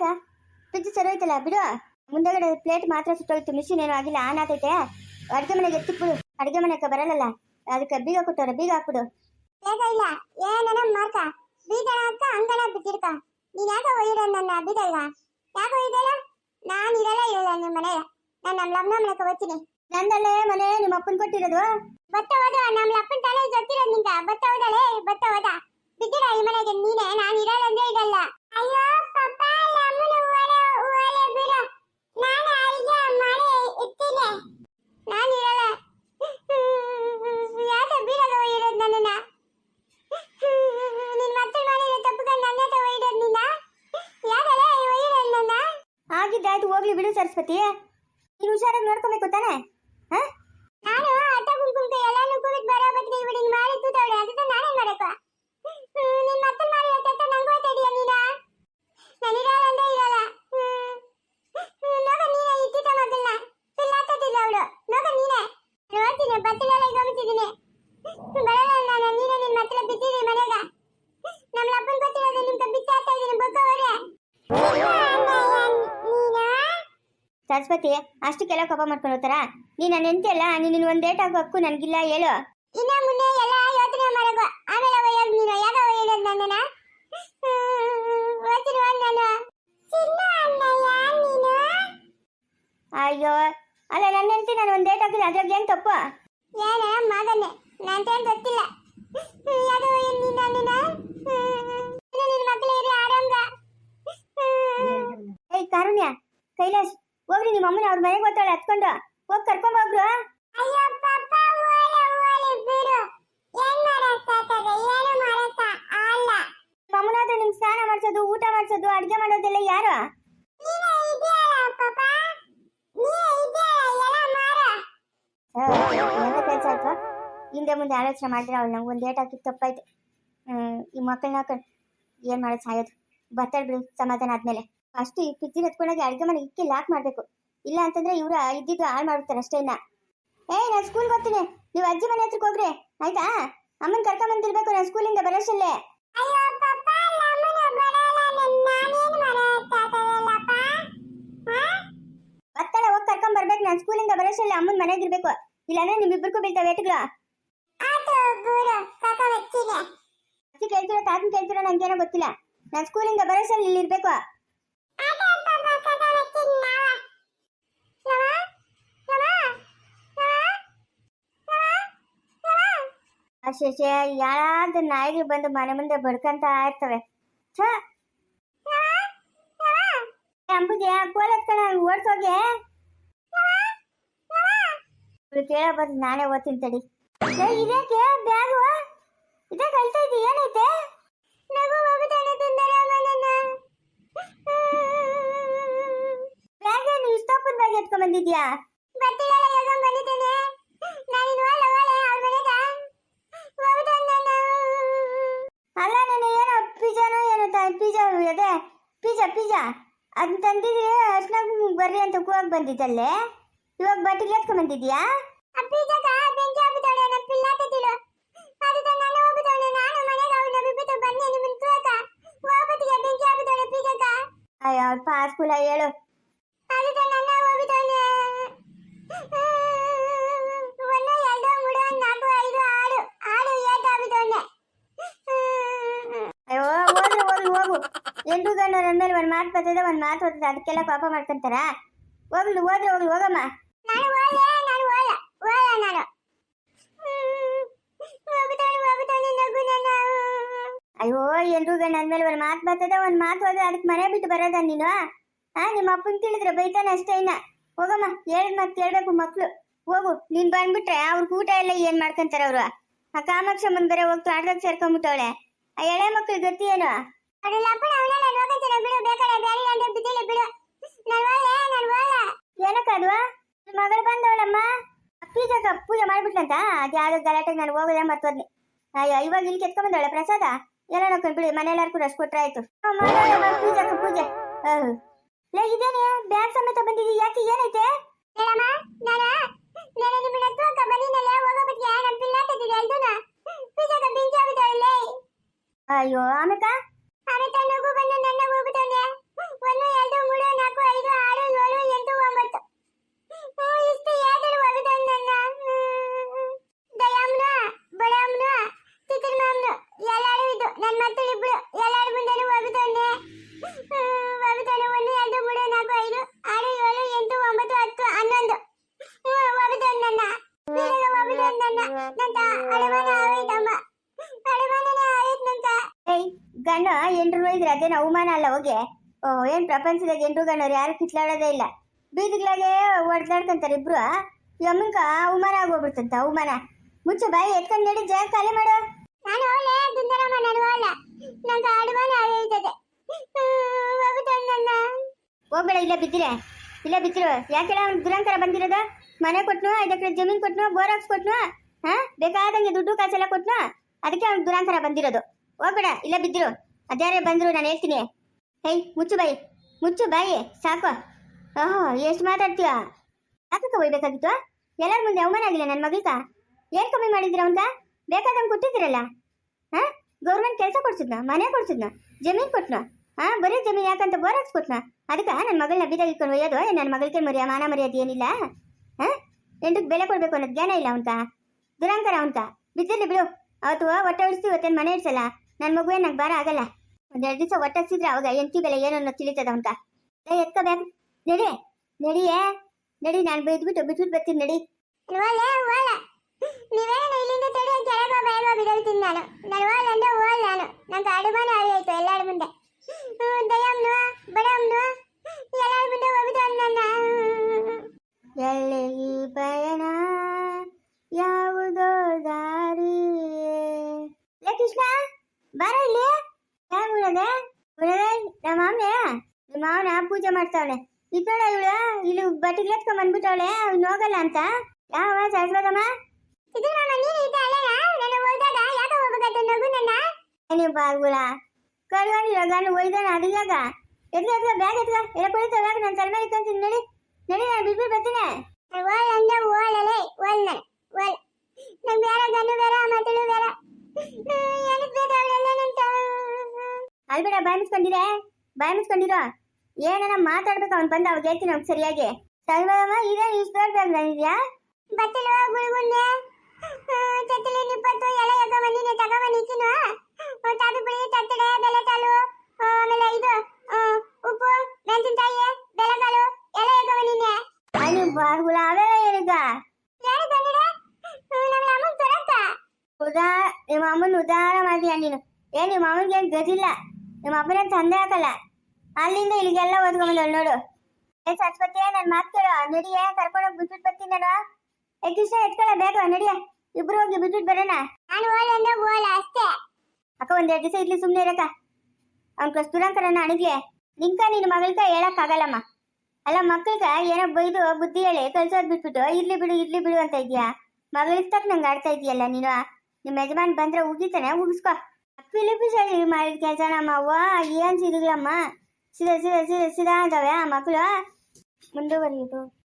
ಸರಿ ಹೋಯ್ತಲ್ಲ ಬಿಡು. ಮುಂದೆಗಡೆ ಪ್ಲೇಟ್ ಮಾತ್ರ ಸುಟ್ಟೋಯ್ತು ಮಿಷಿನ್ ಏನೂ ಆಗಿಲ್ಲ ಆನ್ ಆಗೈತೆ. ಅಡುಗೆ ಮನೆಗೆ ಎತ್ತಿಬಿಡು ಅಡುಗೆ ಮನೆಗೆ ಬರಲ್ಲ ಅದಕ್ಕೆ ಬೀಗ ಕೊಟ್ಟವ್ರೆ ಬೀಗ ಹಾಕ್ಬಿಡು. ಬೇಗ ಇಲ್ಲ. ಏನನ ಮಾರ್ಕ. ಬೀಗಣ ಅಂತ ಅಂಗಣ ಬಿಟ್ಟಿರ್ಕ ನೀನ್ ಯಾಕೆ ಒಯ್ಯಿರೋ ನನ್ನ ಈಗ ಯಾಕೆ ಒಯ್ದಲ್ಲ ನಾನು ಇರಲ್ಲ ಇರಲ್ಲ ನಿಮ್ಮ ಮನೆಯ ನಾನು ನಮ್ಮ ಲಮ್ನ ಮನೆಗೆ ಹೋಗ್ತೀನಿ. ನಂದಲ್ಲೇ ಮನೆ ನಿಮ್ಮ ಅಪ್ಪನ್ ಕೊಟ್ಟಿರೋದು? ಬತ್ತ ಹೋದ ನಮ್ಮ ಅಪ್ಪನ ತಲೆ ಜೊತ್ತಿರೋದು ನಿಂಗ. ಬತ್ತ ಹೋದಳೆ ಬತ್ತ ಹೋದ. ಬಿದ್ದಿರ ಈ ಮನೆಗೆ ನೀನೇ ನಾನು ಇರಲ್ಲ ಅಂದ್ರೆ ಇರಲ್ಲ ಅಯ್ಯೋ ಪಾಪ ಲಮ್ಮನ ಓಲೆ ಓಲೆ ಬಿಡು ನಾನು ಅಲ್ಲಿಗೆ ಮನೆ ಇರ್ತೀನಿ ನಾನು ಇರಲ್ಲ ಯಾಕೆ ಬೀಳಗ ಒಯ್ಯಿರೋದು ನನ್ನನ್ನ ನಿನ್ ಮತ್ತೆ ಮಾಡಿರೋ ತಪ್ಪುಗಳು ನನ್ನ ಹತ್ರ ಒಯ್ಯಿರೋದು ನಿನ್ನ ಯಾಕಲೆ ಒಯ್ಯಿರೋದು ನನ್ನ ಆಗಿದ್ದಾಯ್ತು ಹೋಗ್ಲಿ ಬಿಡು ಸರಸ್ವತಿ. ನೀನು ಹುಷಾರಾಗಿ ನೋಡ್ಕೊಬೇಕು ತಾನೆ? ಹಾ? ನಾನು ಎಲ್ಲ ಕೂಬಿಟ್ ಬರೋ ಬದ್ಗೆ ಇವ್ ಹಿಂಗ್ ಮಾಡಿ ತೂತವಳೆ ಅದಕ್ಕೆ ನಾನೇನ್ ಮಾಡಕ್ಕ ನಿನ್ ಮತ್ತೆ ಮಾಡಿ ಅಂತ ನಂಗೂ ನೀನ? ನಾನು ಇರಲ್ಲ ಅಂದ್ರೆ ಇರಲ್ಲ ಹ್ಮ್. ಹ್ಮ್, ನೋಗ ನೀನೆ ಇಟ್ಟಿದ್ದ ಮಗಳ್ನ ಪಿಲ್ಲಾತದಿಲ್ಲ ಅವಳು ನೋಗ ನೀನೆ ನೋಡ್ತೀನಿ ಬತ್ತಲೆಲ್ಲ ಗಮನಿಸಿದ್ದೀನಿ ಬರಲ್ಲ ನಾನು ನೀನೆ ನಿನ್ ಮತ್ತೆ ಬಿದ್ದಿರಿ ಮನೆಗ ನಮ್ಮ ಅಪ್ಪನ್ ಗೊತ್ತಿರೋದು ನಿಮ್ಗೆ ಬಿತ್ತಾಗ್ತಾ ಇದೀನಿ ಬೊಕ್ಕ ಹೊರೆ ನೀನಾ ಸರಸ್ವತಿ ಅಷ್ಟಕ್ಕೆಲ್ಲ ಕೋಪ ಮಾಡ್ಕೊಂಡು ಹೋಗ್ತಾರ? ನೀ ನನ್ನ ಎಂತೆಲ್ಲ ನೀನು ಒಂದು ಡೇಟ್ ಆಗೋ ಹಕ್ಕು ನನಗಿಲ್ಲ ಹೇಳು. ಇನ್ನ ಮುನ್ನೆ ಎಲ್ಲ ಯೋಚನೆ ಮಾಡಬೇಕು ಆಮೇಲೆ ಒಯ್ಯೋದು ನೀನು ಯಾಕ ಒಯ್ಯೋದು ನನ್ನನ್ನ? ನಾನು. ನೀನು? ಅಯ್ಯೋ ಅಲ್ಲ ನನ್ನ ಹೆಂಡತಿ ನಾನು ಒಂದು ಡೇಟ್ ಹಾಕಿದ್ರೆ ಅದ್ರಾಗ ಏನ್ ತಪ್ಪು? ಏನ ಗೊತ್ತಿಲ್ಲ. ಒಯ್ಯೋದು ನೀನು ನನ್ನನ್ನ? ನಿನ್ನ ಮಕ್ಕಳು ಇರಿ ಆರಾಮ್ಗ ಏಯ್ ಕಾರುಣ್ಯ ಕೈಲಾಶ್ ಹೋಗ್ರಿ ನಿಮ್ಮ ಅಮ್ಮನ ಅವ್ರ ಮನೆಗೆ ಗೊತ್ತಾಳೆ ಹತ್ಕೊಂಡು. ಹೋಗಿ ಕರ್ಕೊಂಡ್ ಹೋಗ್ರು ಅಮ್ಮನಾದ್ರೆ ನಿಮ್ಗೆ ಸ್ನಾನ ಮಾಡ್ಸೋದು ಊಟ ಮಾಡ್ಸೋದು ಅಡ್ಗೆ ಮಾಡೋದೆಲ್ಲ ಯಾರು? ಕೆಲಸ ಆಯ್ತು. ಹಿಂದೆ ಮುಂದೆ ಆಲೋಚನೆ ಮಾಡಿದ್ರೆ ಅವಳು ನಂಗೆ ಒಂದು ಡೇಟ್ ಹಾಕಿದ್ದು ತಪ್ಪಾಯ್ತು. ಹ್ಮ್, ಈ ಮಕ್ಕಳನ್ನ ಹಾಕೊಂಡು ಏನು ಮಾಡೋದು ಸಾಯೋದು? ಬರ್ತಾಳೆ ಬಿಡು ಸಮಾಧಾನ ಆದ್ಮೇಲೆ. ಅಷ್ಟೇ ಈ ಪಿಜ್ಜಿಲ್ ಎತ್ಕೊಂಡೋಗಿ ಅಡುಗೆ ಮಾಡಿ ಇಕ್ಕಿ ಲಾಕ್ ಮಾಡಬೇಕು. ಇಲ್ಲ ಅಂತಂದ್ರೆ ಇವ್ರ ಇದ್ದಿದ್ದು ಹಾಳು ಮಾಡ್ಬಿಡ್ತಾರೆ ಅಷ್ಟೇ ಇನ್ನ. ಏ ನಾನು ಸ್ಕೂಲ್ಗೆ ಹೋಗ್ತೀನಿ. ನೀವು ಅಜ್ಜಿ ಮನೆ ಹತ್ರಕ್ಕೆ ಹೋಗ್ರಿ. ಆಯ್ತಾ? ಅಮ್ಮನ ಕರ್ಕೊಂಬಂದಿರ್ಬೇಕು ನಾನು ಸ್ಕೂಲಿಂದ ಬರೋಷ್ಟಲ್ಲೇ. ಬತ್ತಳೆ ಹೋಗಿ ಕರ್ಕೊಂಡ್ ಬರ್ಬೇಕು ನಾನು ಸ್ಕೂಲಿಂದ ಬರೋಷ್ಟಲ್ಲಿ ಅಮ್ಮನ ಮನೆಗೆ ಇರ್ಬೇಕು. ಇಲ್ಲಾಂದ್ರೆ ನಿಮ್ಮಿಬ್ಬರಿಗೂ ಬೀಳ್ತಾವೆ ಏಟುಗಳು ಅಜ್ಜಿ ಕೇಳ್ತೀರೋ ತಾತನ್ ಕೇಳ್ತೀರೋ ನಂಗೇನೋ ಗೊತ್ತಿಲ್ಲ. ನಾನು ಸ್ಕೂಲಿಂದ ಬರೋಷ್ಟಲ್ಲಿ ಇಲ್ಲಿ ಇರ್ಬೇಕು ಅಶೇಷೆ ಯಾರಾದ ನಾಯಿಗಳು ಬಂದು ಮನೆ ಮುಂದೆ ಬಡ್ಕಂತ ಇರ್ತವೆ. ಛ! ಅಂಬುಜೆ ಕೋಲ್ ಎತ್ಕೊಂಡ ಓಡ್ಸೋಗೆ. ಕೇಳೋ ಬಂದು ನಾನೇ ಓದ್ತೀನಿ ತಡಿ. ಏ, ಇದೇಕೆ? ಬ್ಯಾಗು? ಇದೇ ಕಲ್ತಾ ಇದ್ದಿ ಏನೈತೆ? ನಗು ಹೋಗುತ್ತಾನೆ ತುಂದರ ಮನನ ಬ್ಯಾಗ್ ಏನು ಇಷ್ಟಪ್ಪನ ಬ್ಯಾಗ್ ಎತ್ಕೊಂಡ್ ಬಂದಿದ್ಯಾ ಯೋಗ ಬಂದಿದ್ದೇನೆ ನಾನಿನ್ ಒಳ್ಳೆ ಒಳ್ಳೆ ಅವ್ರ ಮನೆಗ ಹೋಗುತ್ತಾನೆ ನಾನು ಅಲ್ಲ ನಾನು ಏನೋ ಪಿಜ್ಜಾನೋ ಏನೋ ಪಿಜ್ಜಾ ಅದೇ ಪಿಜ್ಜಾ ಪಿಜ್ಜಾ ತಂದಿದ್ರೆ ಅಷ್ಟಾಗ ಬರ್ರಿ ಅಂತ ಕೂವಾಗ ಬಂದಿದ್ದಲ್ಲೇ? ಇವಾಗ ಬಟ್ಟಿಗೆ ಎತ್ಕೊಂಡ್ ಬಂದಿದ್ಯಾ ಅಯ್ಯೋ ಬೆಂಕಿ ಹಾಕಿದವಳೆ ನಮ್ಮ ಗಂಡು ನನ್ನ ಮೇಲೆ ಒಂದು ಮಾತು ಬರ್ತದೆ ಒಂದು ಮಾತು ಬರ್ತದೆ ಅದಕ್ಕೆಲ್ಲ ಪಾಪ ಮಾಡ್ಕೊಂತಾರ? ಹೋಗ್ಲಿ ಹೋದ್ರೆ ಹೋಗ್ಲಿ ಹೋಗಮ್ಮ. ನಾನು ಓಲೆ ನಾನು ಓಲ ಓಲ ನಾನು. ಅಯ್ಯೋ ಗಂಡು ನನ್ನ ಮೇಲೆ ಒಂದು ಮಾತು ಬರ್ತದೆ ಒಂದು ಮಾತು ಹೋದ್ರೆ ಅದಕ್ಕೆ ಮನೆ ಬಿಟ್ಟು ಬರೋದ ನೀನು? ಹಾ ನಿಮ್ಮ ಅಪ್ಪನ ತಿಳಿದ್ರೆ ಬೈತಾನೆ ಅಷ್ಟೇ ಇನ್ನ. ಹೋಗಮ್ಮ ಹೇಳಿದ ಮತ್ತೆ ಕೇಳಬೇಕು ಮಕ್ಕಳು ಹೋಗು ನೀನ್ ಬಂದ್ಬಿಟ್ರೆ ಅವ್ರ ಊಟ ಎಲ್ಲ ಏನ್ ಮಾಡ್ಕೊಂತಾರ ಅವ್ರು? ಆ ಕಾಮಾಕ್ಷಮ್ಮನ್ ಬೇರೆ ಹೋಗ್ತು ಆಟದಾಗ ಸೇರ್ಕೊಂಡ್ಬಿಟ್ಟವಳೆ. ಆ ಎಳೆ ಮಕ್ಳು ಗತಿ ಏನು? ಅದ್ರಲ್ಲಿ ಅಪ್ಪನ ಅವನೆಲ್ಲ ನೋಡ್ಕೊಂತಾನೆ ಬಿಡು ಬೇರೆ ಅಂದ್ರೆ ಬಿದ್ದಿಲ್ಲ ಬಿಡು. ನಾನು ಒಳ್ಳೆ ನಾನು ಒಳ್ಳೆ ಏನಕ್ಕದ್ವಾ ನಿಮ್ ಮಗಳು ಬಂದವಳಮ್ಮ? ಪೂಜಾಕ ಪೂಜೆ ಮಾಡ್ಬಿಟ್ಲಂತ ಅದು ಯಾವ್ದು ಗಲಾಟೆಗೆ ನಾನು ಹೋಗೋದೇ ಮರ್ತೋದ್ನಿ ಅಯ್ಯೋ ಇವಾಗ ಇಲ್ಲಿ ಕೆತ್ಕೊಂಡ್ ಬಂದವಳೆ ಪ್ರಸಾದ? ಎಲ್ಲ ನೋಡ್ಕೊಂಡು ಬಿಡಿ ಮನೆಯೆಲ್ಲರೂ ಕೂಡ ಅಷ್ಟು ಕೊಟ್ರೆ ಆಯ್ತು. ಪೂಜಾಕ ಪೂಜೆ ಲೇ ಇದೇನೆ? ಬ್ಯಾಗ್ ಸಮೇತ ಬಂದಿದ್ದೀವಿ ಯಾಕೆ ಏನೈತೆ? ಹೇಳಮ್ಮ ನಾನು ನಾನು ನಿಮ್ಮನ್ನ ತೂಕ ನಮ್ಮ ಅಲ್ದನ? ಪಿಜಾಗ ಅಯ್ಯೋ ಆಮೇಲೆ ನಗು ಬಂದು ನನ್ನ ಹೋಗುತ್ತಾನೆ ಒಂದು ಎರಡು ಮೂರು ನಾಲ್ಕು ಗಂಡ ಅದೇನು ಅವಮಾನ ಅಲ್ಲ ಹೋಗಿ. ಓ ಏನು ಪ್ರಪಂಚದಾಗ ಎಂಟ್ರು ಗಣ್ಣವ್ರು ಯಾರು ಕಿತ್ಲಾಡೋದೇ ಇಲ್ಲ. ಬೀದಿಗಳಾಗೆ ಹೊಡ್ದಾಡ್ಕೊಂತಾರೆ ಇಬ್ರು. ಈ ಅಮ್ಮನ್ಕ ಅವಮಾನ ಆಗೋಗ್ಬಿಡ್ತಂತ ಅವಮಾನ. ಮುಚ್ಚು ಬಾಯಿ ಎತ್ಕೊಂಡು ನಡಿ ಜಾಗ ಖಾಲಿ ಮಾಡು. ನಾನು ಅವಳೆ ದುಂದರಮ್ಮ ನಾನು ಅವಳ. ನಂಗೆ ಅಡುಮಾನ ಹೋಗುತ್ತಾನೆ ಹೋಗ್ಬೇಡ ಇಲ್ಲ ಬಿದ್ದಿರೆ. ಇಲ್ಲ ಬಿದ್ದಿರು. ಯಾಕೆ ಅವ್ನು ದುರಂಕಾರ ಬಂದಿರೋದು? ಮನೆ ಕೊಟ್ನು ಐದು ಎಕರೆ ಜಮೀನು ಕೊಟ್ನು ಬೋರ್ ಹಾಕ್ಸ್ ಕೊಟ್ನು? ಹಾ? ಬೇಕಾದಂಗೆ ದುಡ್ಡು ಕಾಸೆಲ್ಲ ಕೊಟ್ನು? ಅದಕ್ಕೆ ಅವ್ನು ದುರಾಂತರ ಬಂದಿರೋದು. ಹೋಗ್ಬೇಡ ಇಲ್ಲ ಬಿದ್ದಿರು. ಅದ್ಯಾರೇ ಬಂದ್ರು ನಾನು ಹೇಳ್ತೀನಿ. ಹೇಯ್ ಮುಚ್ಚು ಬಾಯಿ. ಮುಚ್ಚು ಬಾಯಿ, ಸಾಕು. ಓಹೋ, ಎಷ್ಟು ಮಾತಾಡ್ತೀಯ? ಯಾಕಕ್ಕ ಹೋಗ್ಬೇಕಾಗಿತ್ತು ಎಲ್ಲರ ಮುಂದೆ ಅವಮಾನ ಆಗಿಲ್ಲ ನನ್ನ ಮಗಳ್ಕ ಏನ್ ಕಮ್ಮಿ ಮಾಡಿದ್ರ ಅವಂತ ಬೇಕಾದಂಗೆ ಕೊಟ್ಟಿದ್ದೀರಲ್ಲ? ಹ ಗೌರ್ಮೆಂಟ್ ಕೆಲಸ ಕೊಡ್ಸಿದ್ನ, ಮನೆ ಕೊಡ್ಸಿದ್ನ, ಜಮೀನ್ ಕೊಟ್ನ ಹಾ ಬರೀ ಜಮೀನ್ ಯಾಕಂತ ಬೋರ್ ಹಾಕ್ಸ್ಕೊಟ್ನ? ಅದಕ್ಕೆ ನನ್ನ ಮಗಳನ್ನ ಬೀದಾಗ ಇಟ್ಕೊಂಡು ಒಯ್ಯೋದು ನನ್ನ ಮಗಳಿಗೆ ಮರ್ಯ, ಮಾನ ಮರ್ಯಾದೆ ಏನಿಲ್ಲ? ಹ ಎಂಟಕ್ಕೆ ಬೆಲೆ ಕೊಡ್ಬೇಕು ಅನ್ನೋದು ಜ್ಞಾನ ಇಲ್ಲ ಅಂತ ದುರಂಕರ ಅಂತ ಬಿದ್ದಿರ್ಲಿ ಬಿಡು. ಅವತ್ತು ಹೊಟ್ಟೆ ಉಳಿಸ್ತೀವಿ ಇವತ್ತೇನು ಮನೆ ಇಡ್ಸಲ್ಲ? ನನ್ನ ಮಗುವೆ ನಂಗೆ ಬಾರ ಆಗಲ್ಲ. ಒಂದೆರಡು ದಿವಸ ಒಟ್ಟಿಸಿದ್ರೆ ಅವಾಗ ಎಂತಿ ಬೆಲೆ ಏನು ತಿಳಿತದ ಅಂತ ಏ ಎತ್ಕೋಬೇಕು ನಡಿ ನಡಿಯೇ ನಡಿ ನಾನು ಬೈದ್ಬಿಟ್ಟು ಬಿಟ್ಬಿಟ್ಟು ಬರ್ತೀನಿ ನಡಿ. ನೀವೇನು ಇಲ್ಲಿಂದ ತಡಿ ಕೆಳಗೆ ಬಯಲು ಬಿಡಲ್ತೀನಿ ನಾನು. ನಾನು ಓಲ್ ಅಂದ್ರೆ ಓಲ್ ನಾನು. ನಂಗೆ ಅಡುಮಾನ ಆಯ್ತು ಎಲ್ಲರ ಮುಂದೆ. ದಯಮ್ನು ಬಡಮ್ನು ಎಲ್ಲರ ಮುಂದೆ ಹೋಗುತ್ತಾನೆ ನನ್ನ ಎಲ್ಲಿ ಈ ಪಯಣ ಯಾವುದೋ ದಾರಿ ಲೇ ಕೃಷ್ಣ. ಬಾರ ಇಲ್ಲಿ ಯಾವ ಉಳದೆ ಉಳದೆ ನಮ್ಮ ಮಾವನೆ ನಿಮ್ಮ ಮಾವನ ಪೂಜೆ ಮಾಡ್ತಾವಳೆ ಈ ಕಡೆ ಇವಳು ಇಲ್ಲಿ ಬಟ್ಟಿಗೆ ಎತ್ಕೊಂಡ್ ಬಂದ್ಬಿಟ್ಟವಳೆ ಅವ್ನು ಹೋಗಲ್ಲ ಅಂತ ಯಾವ ಸರಸ್ವತಮ್ಮ ಇದು ನಮ್ಮ ನೀನು ಇದ್ದ ಅಲ್ಲ ನಾನು ಹೋದಾಗ ಯಾಕೆ ಹೋಗ್ಬೇಕಾಯ್ತು ನಗು ನನ್ನ ನೀವು ಬಾಗುಲ ಕರ್ಕೊಂಡಿರೋ ಗಂಡು ಒಯ್ದಾನ ಅದಿಗಾಗ ಎದ್ಗ ಎದ್ಗ ಬ್ಯಾಗ್ ಎದ್ಗ ಎಲ್ಲ ಕುಳಿತಾವ ನಾನು ತಲೆ ಮೇಲೆ ಇಟ್ಕೊಂತೀನಿ ನಡಿ ನಡಿ ನಾನು ಬಿಟ್ಬಿಟ್ಟು ಬರ್ತೀನಿ ಓಲ್ ಅಂದ್ರೆ ಓಲಲೆ ಓಲ್ ನಾನು ಓಲ್ ನಂಗೆ ಬೇರೆ ಗಂಡು ಬೇರೆ ಮತ್ತಳು ಬೇರೆ ಅಲ್ಬೇಡ ಬಾಯ್ ಮುಚ್ಕೊಂಡಿರೆ ಬಾಯ್ ಮುಚ್ಕೊಂಡಿರೋ? ಏನನ ಮಾತಾಡ್ಬೇಕು ಅವ್ನು ಬಂದ, ಅವಾಗ ಹೇಳ್ತೀನಿ ಅವ್ನು ಸರಿಯಾಗಿ. ಸರ್ವಮ್ಮ ಈಗ ಇಷ್ಟು ದೊಡ್ಡ ಬಂದಿದ್ಯಾ ಬತ್ತಲು ಗುಳ್ಗುಂಡೆ ಚತ್ತಲಿ ನಿಪ್ಪತ್ತು ಎಲ್ಲ ಎಗ ಬಂದಿನಿ ತಗೊಂಬಂದಿಕ್ಕಿನ ತಾದು ಬಿಳಿ ತತ್ತಡೆ ಬೆಲೆ ಕಾಲು ಆಮೇಲೆ ಇದು ಉಪ್ಪು, ಮೆಣಸಿನಕಾಯಿ ಬೆಳೆಕಾಲು ಎಲ್ಲ ಎಗ ಬಂದಿನಿ ಅಲ್ಲಿ ಬಾಗುಲ ಅವೆಲ್ಲ ಹೇಳಿದ ಯಾರು ಬಂದಿಡ ನಮ್ಮ ಅಮ್ಮ ತೊಡಕ ಉದಾ ನಿಮ್ಮ ಅಮ್ಮನ ಉದಾರ ಮಾಡಿದ್ಯಾ ನೀನು. ಏ ನಿಮ್ಮ ಅಮ್ಮನಿಗೆ ಏನು ಗತಿಲ್ಲ ನಿಮ್ಮ ಅಪ್ಪನ ತಂದೆ ಹಾಕಲ್ಲ? ಅಲ್ಲಿಂದ ಇಲ್ಲಿಗೆಲ್ಲ ಓದ್ಕೊಂಬಂದಳು ನೋಡು. ಏ ಸರಸ್ವತಿ ನನ್ನ ಮಾತು ಕೇಳು. ನಡಿಯೇ ಕರ್ಕೊಂಡೋಗಿ ಬಿಟ್ಬಿಟ್ಟು ಬರ್ತೀನಿ ನಾನು. ಏ ಕೃಷ್ಣ ಎತ್ಕೊಳ್ಳ ಬೇಕು ನಡಿಯ. ಇಬ್ರು ಹೋಗಿ ಬಿಟ್ಬಿಟ್ಟು ಬರೋಣ. ನಾನು ಓಲ್ ಅಂದ್ರೆ ಓಲ್ ಅಷ್ಟೇ. ಅಕ್ಕ ಒಂದೆರಡು ದಿವಸ ಇಡ್ಲಿ ಸುಮ್ಮನೆ ಇರಕ್ಕ. ಅವ್ನ ಕಸ್ತೂರಂಕರನ್ನ ಅಣಗ್ಲಿ ನಿಂಕ ನಿನ್ನ ಮಗಳ್ಕ ಹೇಳಕ್ಕಾಗಲ್ಲಮ್ಮ. ಅಲ್ಲ ಮಕ್ಕಳ್ಗ ಏನೋ ಬೈದು ಬುದ್ಧಿ ಹೇಳಿ ಕಲ್ಸೋದ್ ಬಿಟ್ಬಿಟ್ಟು ಇರ್ಲಿ ಬಿಡು ಇರ್ಲಿ ಬಿಡು ಅಂತ ಇದೀಯಾ? ಮಗಳಿಗೆ ತಕ್ಕ ನಂಗೆ ಆಡ್ತಾ ಇದೆಯಲ್ಲ ನೀನು? ನಿಮ್ಮ ಯಜಮಾನ್ ಬಂದ್ರೆ ಉಗಿತಾನೆ, ಉಗಿಸ್ಕೊ. ಫಿಲಿಪಿಸಲ್ಲಿ ಮಾಡಿದ ಕೆಲಸ ನಮ್ಮ ಅವ್ವ, ಏನ್ ಸಿದಿಗಳಮ್ಮ ಸಿದ ಸಿದ ಸಿದ ಸಿದ ಅಂತವೆ ಆ ಮಕ್ಕಳು ಮುಂದುವರಿಯೋದು